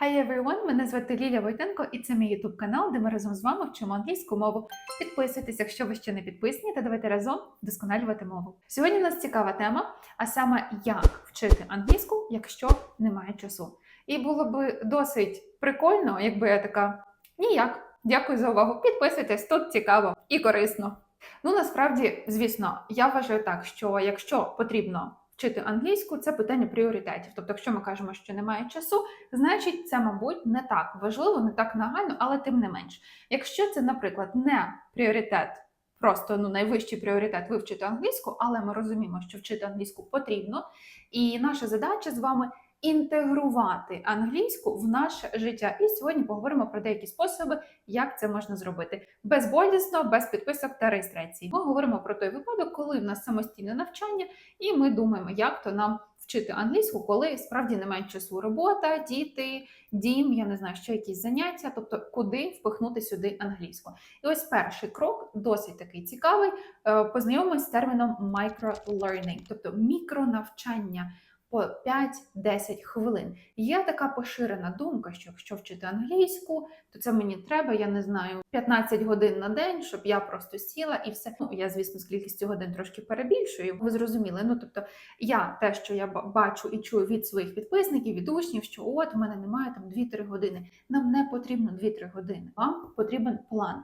Hi everyone! Мене звати Ліля Войтенко і це мій YouTube канал, де ми разом з вами вчимо англійську мову. Підписуйтесь, якщо ви ще не підписані, та давайте разом вдосконалювати мову. Сьогодні у нас цікава тема, а саме як вчити англійську, якщо немає часу. І було б досить прикольно, якби я така ніяк. Дякую за увагу. Підписуйтесь, тут цікаво і корисно. Ну насправді, звісно, я вважаю так, що якщо потрібно вчити англійську, це питання пріоритетів. Тобто, якщо ми кажемо, що немає часу, значить це, мабуть, не так важливо, не так нагально, але тим не менш. Якщо це, наприклад, не пріоритет, просто ну найвищий пріоритет вивчити англійську, але ми розуміємо, що вчити англійську потрібно, і наша задача з вами. Інтегрувати англійську в наше життя, і сьогодні поговоримо про деякі способи, як це можна зробити безболісно, без підписок та реєстрації. Ми говоримо про той випадок, коли в нас самостійне навчання, і ми думаємо, як то нам вчити англійську, коли справді немає часу робота, діти, дім, я не знаю, ще якісь заняття, тобто куди впихнути сюди англійську. І ось перший крок досить такий цікавий. Е, Познайомимось з терміном microlearning, тобто мікронавчання. По 5-10 хвилин. Є така поширена думка, що якщо вчити англійську, то це мені треба, я не знаю, 15 годин на день, щоб я просто сіла і все. Ну я, звісно, з кількістю годин трошки перебільшую. Ви зрозуміли. Ну тобто, я те, що я бачу і чую від своїх підписників, від учнів, що от у мене немає там 2-3 години. Нам не потрібно 2-3 години. Вам потрібен план.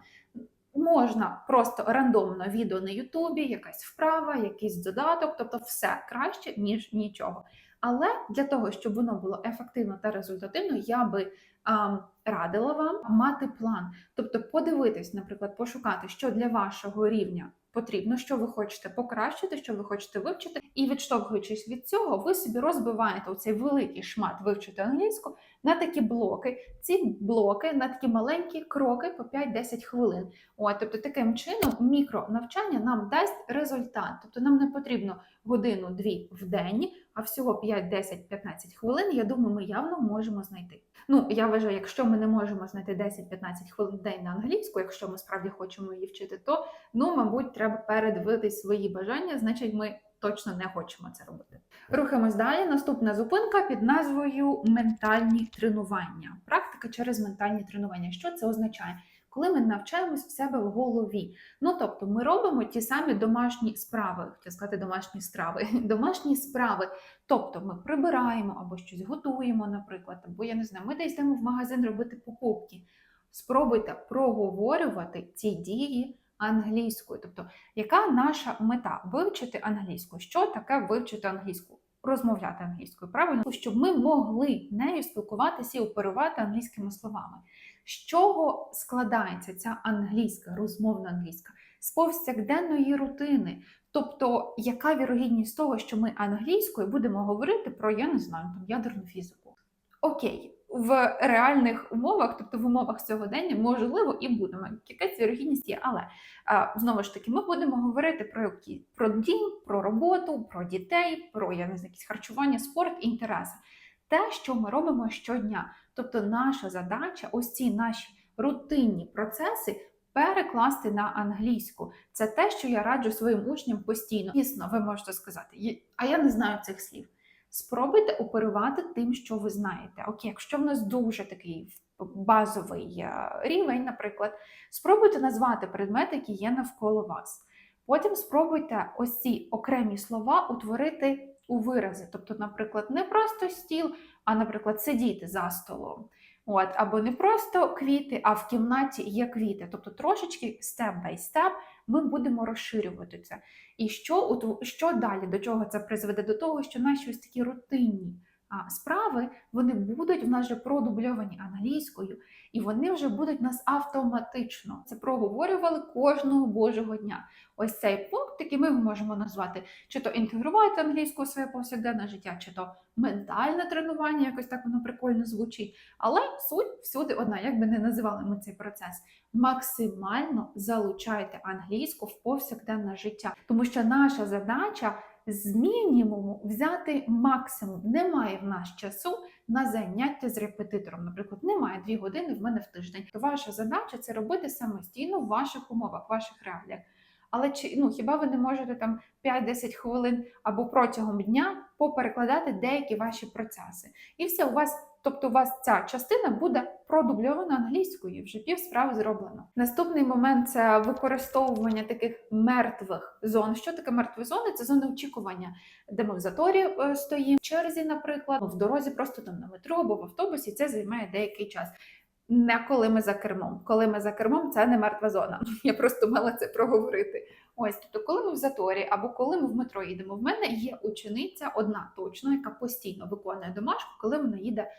Можна просто рандомно відео на Ютубі, якась вправа, якийсь додаток, тобто все краще, ніж нічого. Але для того, щоб воно було ефективно та результативно, я би а, радила вам мати план. Тобто подивитись, наприклад, пошукати, що для вашого рівня потрібно, що ви хочете покращити, що ви хочете вивчити, і відштовхуючись від цього, ви собі розбиваєте оцей великий шмат вивчити англійську на такі блоки. Ці блоки на такі маленькі кроки по 5-10 хвилин. От, тобто, таким чином мікронавчання нам дасть результат. Тобто нам не потрібно годину-дві в день, а всього 5, 10, 15 хвилин. Я думаю, ми явно можемо знайти. Ну, я вважаю, якщо ми не можемо знайти 10-15 хвилин в день на англійську, якщо ми справді хочемо її вчити, то ну, мабуть, треба передивитись свої бажання, значить, ми точно не хочемо це робити. Рухаємось далі. Наступна зупинка під назвою ментальні тренування. Практика через ментальні тренування. Що це означає? Коли ми навчаємось в себе в голові. Ну тобто, ми робимо ті самі домашні справи, хотів сказати домашні страви, домашні справи. Тобто ми прибираємо або щось готуємо, наприклад, або я не знаю, ми десь йдемо в магазин робити покупки. Спробуйте проговорювати ці дії англійською. Тобто, яка наша мета? Вивчити англійську. Що таке вивчити англійську? Розмовляти англійською, правильно, щоб ми могли нею спілкуватися і оперувати англійськими словами. З чого складається ця англійська, розмовна англійська? З повсякденної рутини. Тобто, яка вірогідність того, що ми англійською будемо говорити про, я не знаю, там ядерну фізику? Окей, в реальних умовах, тобто в умовах сьогодення, можливо, і будемо. Якась вірогідність є, але а, знову ж таки, ми будемо говорити про які про дім, про роботу, про дітей, про я не знаю, якісь харчування, спорт, інтереси. Те, що ми робимо щодня. Тобто, наша задача, ось ці наші рутинні процеси. Перекласти на англійську. Це те, що я раджу своїм учням постійно. Дійсно, ви можете сказати, а я не знаю цих слів. Спробуйте оперувати тим, що ви знаєте. Окей, якщо в нас дуже такий базовий рівень, наприклад, спробуйте назвати предмети, які є навколо вас. Потім спробуйте ось ці окремі слова утворити у вирази. Тобто, наприклад, не просто стіл, а, наприклад, сидіти за столом. От, Або не просто квіти, а в кімнаті є квіти. Тобто трошечки степ-бай-степ ми будемо розширювати це. І що що далі до чого це призведе? До того, що наші ось такі рутинні справи вони будуть в нас вже продубльовані англійською, і вони вже будуть в нас автоматично. Це проговорювали кожного божого дня. Ось цей пункт, який ми можемо назвати, чи то інтегрувати англійську своє повсякденне життя, чи то ментальне тренування, якось так воно прикольно звучить. Але суть всюди одна, як би не називали ми цей процес. Максимально залучайте англійську в повсякденне життя, тому що наша задача з мінімуму взяти максимум. Немає в нас часу на заняття з репетитором. Наприклад, немає дві години в мене в тиждень. То ваша задача це робити самостійно в ваших умовах, в ваших реаліях. Але чи ну хіба ви не можете там 5-10 хвилин або протягом дня поперекладати деякі ваші процеси. І все, у вас, тобто, у вас ця частина буде продубльована англійською, вже пів справи зроблено. Наступний момент це використовування таких мертвих зон. Що таке мертві зони? Це зони очікування, де ми в заторі е, стоїмо, в черзі, наприклад, в дорозі, просто там на метро або в автобусі. Це займає деякий час. Не коли ми за кермом. Коли ми за кермом, це не мертва зона. Я просто мала це проговорити. Ось, тобто, коли ми в заторі або коли ми в метро їдемо, в мене є учениця одна точно, яка постійно виконує домашку, коли вона їде,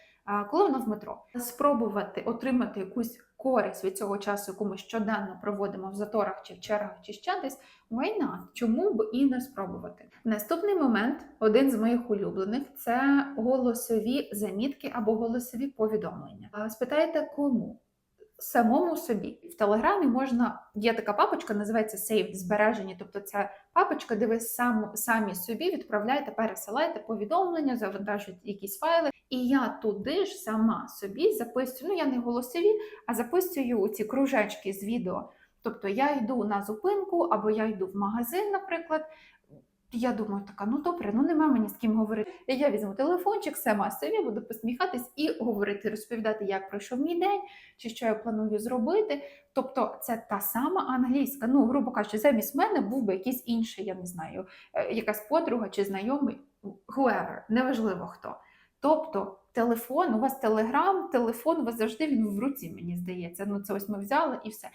коли вона в метро. Спробувати отримати якусь користь від цього часу, яку ми щоденно проводимо в заторах чи в чергах, чи ще десь. Not? Чому б і не спробувати? Наступний момент, один з моїх улюблених, це голосові замітки або голосові повідомлення. Спитайте, кому? Самому собі в телеграмі можна є така папочка, називається Save збережені. Тобто, це папочка, де ви сам самі собі відправляєте, пересилаєте повідомлення, завантажуєте якісь файли. І я туди ж сама собі записую. Ну я не голосові, а записую ці кружечки з відео. Тобто я йду на зупинку або я йду в магазин, наприклад. Я думаю, така, ну добре, ну нема мені з ким говорити. Я візьму телефончик, сама собі буду посміхатись і говорити, розповідати, як пройшов мій день, чи що я планую зробити. Тобто це та сама англійська. Ну, грубо кажучи, замість мене був би якийсь інший, я не знаю, е, якась подруга чи знайомий, whoever, неважливо хто. Тобто телефон, у вас телеграм, телефон, у вас завжди він в руці, мені здається. Ну, це ось ми взяли і все.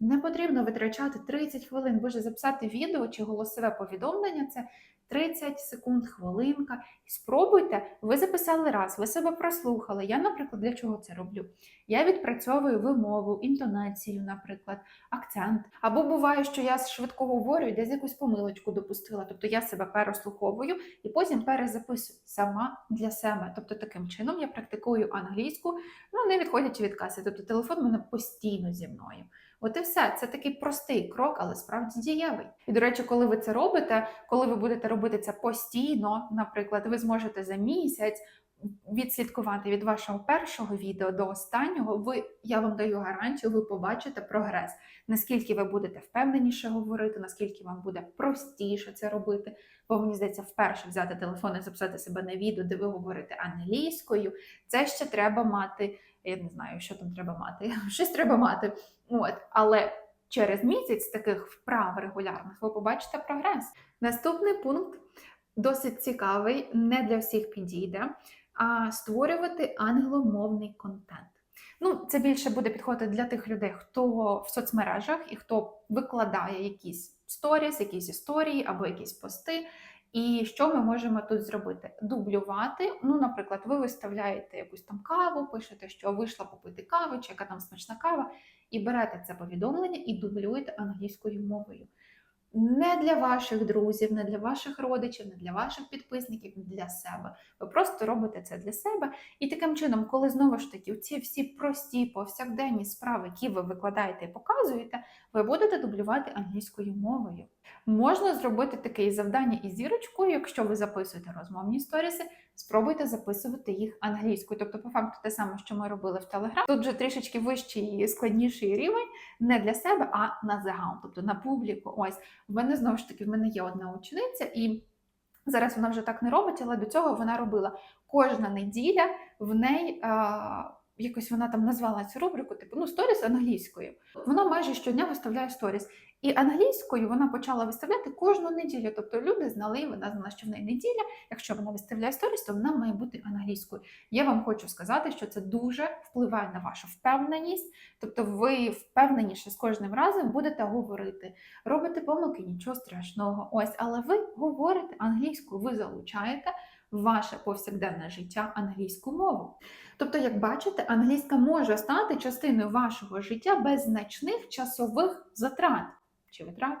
Не потрібно витрачати 30 хвилин, боже, записати відео чи голосове повідомлення це 30 секунд, хвилинка. Спробуйте, ви записали раз, ви себе прослухали. Я, наприклад, для чого це роблю? Я відпрацьовую вимову, інтонацію, наприклад, акцент. Або буває, що я швидко говорю і десь якусь помилочку допустила. Тобто я себе переслуховую і потім перезаписую сама для себе. Тобто таким чином я практикую англійську, ну не відходячи від каси. Тобто телефон мене постійно зі мною. От і все, це такий простий крок, але справді дієвий. І до речі, коли ви це робите, коли ви будете робити це постійно, наприклад, ви зможете за місяць відслідкувати від вашого першого відео до останнього. Ви я вам даю гарантію, ви побачите прогрес. Наскільки ви будете впевненіше говорити, наскільки вам буде простіше це робити. Бо мені здається, вперше взяти телефон і записати себе на відео, де ви говорите англійською. Це ще треба мати. Я не знаю, що там треба мати. Щось треба мати. От, але через місяць таких вправ регулярних ви побачите прогрес. Наступний пункт досить цікавий, не для всіх підійде. А створювати англомовний контент. Ну, це більше буде підходити для тих людей, хто в соцмережах і хто викладає якісь сторіс, якісь історії або якісь пости. І що ми можемо тут зробити? Дублювати. Ну, наприклад, ви виставляєте якусь там каву, пишете, що вийшла попити каву, чи яка там смачна кава, і берете це повідомлення і дублюєте англійською мовою. Не для ваших друзів, не для ваших родичів, не для ваших підписників, не для себе. Ви просто робите це для себе. І таким чином, коли знову ж таки ці всі прості повсякденні справи, які ви викладаєте і показуєте, ви будете дублювати англійською мовою. Можна зробити таке завдання із зірочкою, якщо ви записуєте розмовні сторіси, спробуйте записувати їх англійською. Тобто, по факту, те саме, що ми робили в Телеграм. Тут вже трішечки вищий і складніший рівень не для себе, а на загал, тобто на публіку. Ось в мене знову ж таки в мене є одна учениця, і зараз вона вже так не робить, але до цього вона робила кожна неділя в неї. Якось вона там назвала цю рубрику, типу ну сторіс англійською. Вона майже щодня виставляє сторіс. І англійською вона почала виставляти кожну неділю. Тобто люди знали, вона знала, що в неї неділя. Якщо вона виставляє сторіс, то вона має бути англійською. Я вам хочу сказати, що це дуже впливає на вашу впевненість. Тобто, ви впевненіше з кожним разом будете говорити, робите помилки, нічого страшного. Ось, але ви говорите англійською, ви залучаєте. Ваше повсякденне життя англійську мову. Тобто, як бачите, англійська може стати частиною вашого життя без значних часових затрат чи витрат.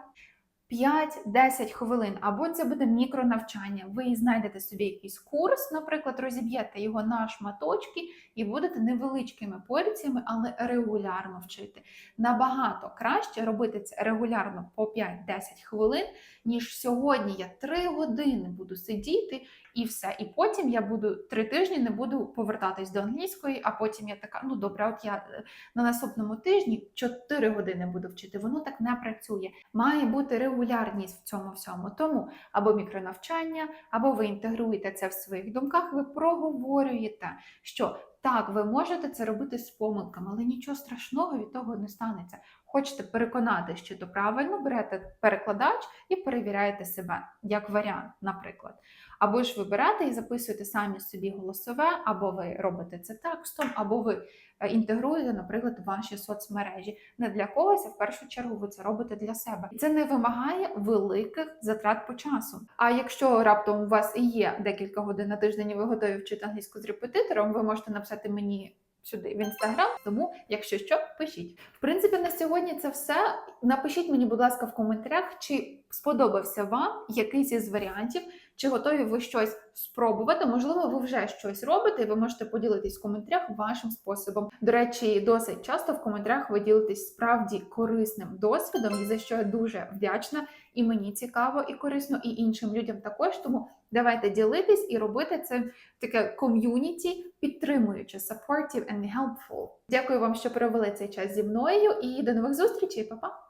5-10 хвилин, або це буде мікронавчання. Ви знайдете собі якийсь курс, наприклад, розіб'єте його на шматочки і будете невеличкими порціями, але регулярно вчити. Набагато краще робити це регулярно по 5-10 хвилин, ніж сьогодні я 3 години буду сидіти і все. І потім я буду три тижні не буду повертатись до англійської, а потім я така, ну добре, от я е, на наступному тижні 4 години буду вчити. Воно так не працює. Має бути регулярність в цьому всьому. Тому або мікронавчання, або ви інтегруєте це в своїх думках, ви проговорюєте, що так, ви можете це робити з помилками, але нічого страшного від того не станеться. Хочете переконати, що то правильно, берете перекладач і перевіряєте себе як варіант, наприклад. Або ж ви берете і записуєте самі собі голосове, або ви робите це текстом, або ви інтегруєте, наприклад, ваші соцмережі. Не для когось, а в першу чергу ви це робите для себе. І це не вимагає великих затрат по часу. А якщо раптом у вас і є декілька годин на тиждень, і ви готові вчити англійську з репетитором, ви можете написати мені. Сюди в інстаграм, тому якщо що, пишіть. В принципі, на сьогодні це все. Напишіть мені, будь ласка, в коментарях, чи сподобався вам якийсь із варіантів, чи готові ви щось спробувати? Можливо, ви вже щось робите, і ви можете поділитись в коментарях вашим способом. До речі, досить часто в коментарях ви ділитесь справді корисним досвідом, і за що я дуже вдячна. І мені цікаво і корисно, і іншим людям також. Тому давайте ділитись і робити це таке ком'юніті, підтримуюче, supportive and helpful. Дякую вам, що провели цей час зі мною, і до нових зустрічей, Па-па!